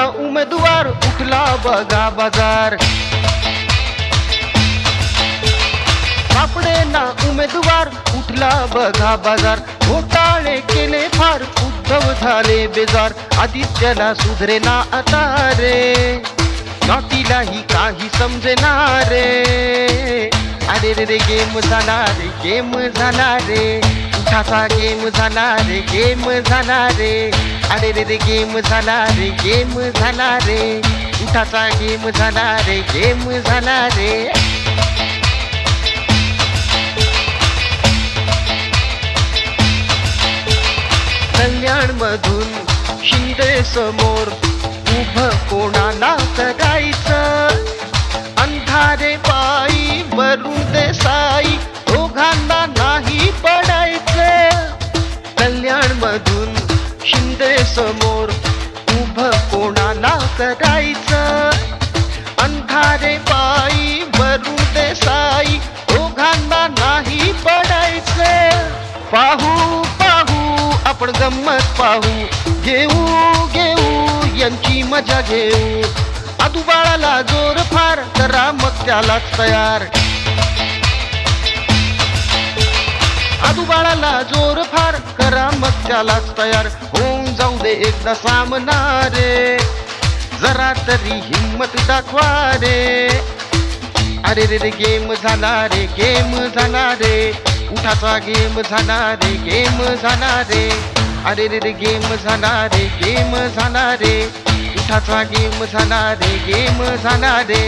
उमेदवार उठला बघा बाजार. सापडे ना उमेदवार उठला बघा बाजार. घोटाळे केले फार उद्धव झाले बेजार. आदित्यला सुधरे ना आता रे. नॉटीलाही काही समजेना रे अरे रे रे गेम झाला रे गेम झाला रे उठाचा गेम झाला रे गेम झाला रे अरे रे रे गेम झाला रे गेम झाला रे. उठाचा गेम झाला रे गेम झाला रे. कल्याण मधून शिंदे समोर उभं कोणाला करायचं? अंधारे पायी वरुण देसाई समोर उभं कोणाला करायचं? अंधारे पायी वरून देसाई दोघांना नाही पडायचं. पाहू पाहू आपण गंमत पाहू. घेऊ घेऊ यांची मजा घेऊ. आदुबाळाला जोर फार करा मग त्यालाच तयार. आदुबाळाला जोर फार करा मग त्यालाच तयार. हो, होऊन जाऊ दे एकदा सामना रे जरा तरी हिम्मत दाखवा रे अरे रे रे गेम झाला रे गेम झाला रे उठाचा गेम झाला रे गेम झाला रे अरे रे रे गेम झाला रे गेम झाला रे उठाचा गेम झाला रे गेम झाला रे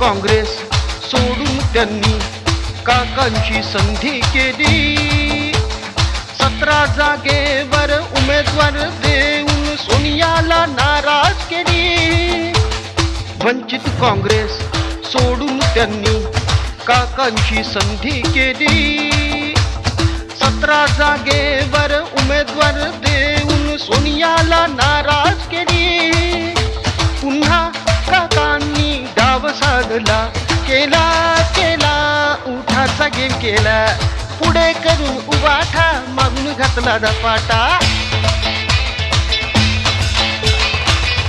काँग्रेस त्यांनी काकांची संधी केली. सतरा जागेवर उमेदवार देऊन सोनियाला नाराज केली. वंचित काँग्रेस सोडून त्यांनी काकांची संधी केली. सतरा जागेवर उमेदवार देऊन सोनियाला नाराज केली. उठाचा गेम केला. पुढे करून उभाठा मागून घातला झपाटा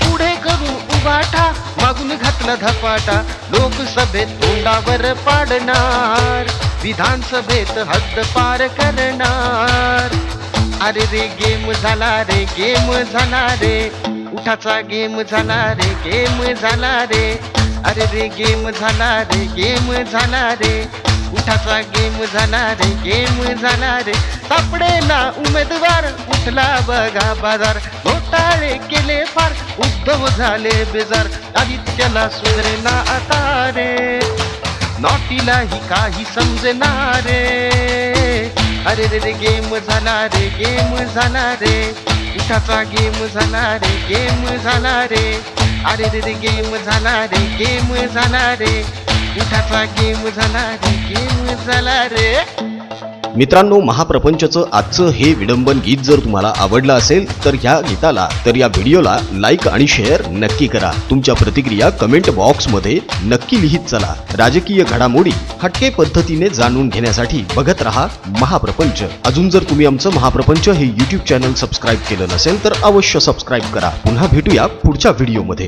पुढे करून उभाठा मागून घातला धपाटा. लोकसभेत तोंडावर पाडणार विधानसभेत हद्द पार करणार. अरे रे गेम झाला रे गेम झाला रे. उठाचा गेम झाला रे गेम झाला रे. अरे रे गेम झाला रे गेम झाला रे. उठाचा गेम झाला रे गेम झाला रे सापडे ना उमेदवार उठला बघा बाजार. घोटाळे केले फार उद्धव झाले बेजार. आदित्यला सुधरे ना आता रे. नॉटीलाही काही समजणार. रे अरे रे रे गेम झाला रे गेम झाला रे उठाचा गेम झाला रे गेम झाला रे अरे रे रे गेम झाला रे गेम झाला रे पिठाचा गेम झाला रे गेम झाला रे मित्रांनो महाप्रपंचचं आजचं हे विडंबन गीत जर तुम्हाला आवडलं असेल तर ह्या गीताला तर या व्हिडिओला लाईक आणि शेअर नक्की करा. तुमच्या प्रतिक्रिया कमेंट बॉक्समध्ये नक्की लिहित चला. राजकीय घडामोडी हटके पद्धतीने जाणून घेण्यासाठी बघत रहा महाप्रपंच. अजून जर तुम्ही आमचं महाप्रपंच हे युट्यूब चॅनल सबस्क्राईब केलं नसेल तर अवश्य सबस्क्राईब करा. पुन्हा भेटूया पुढच्या व्हिडिओमध्ये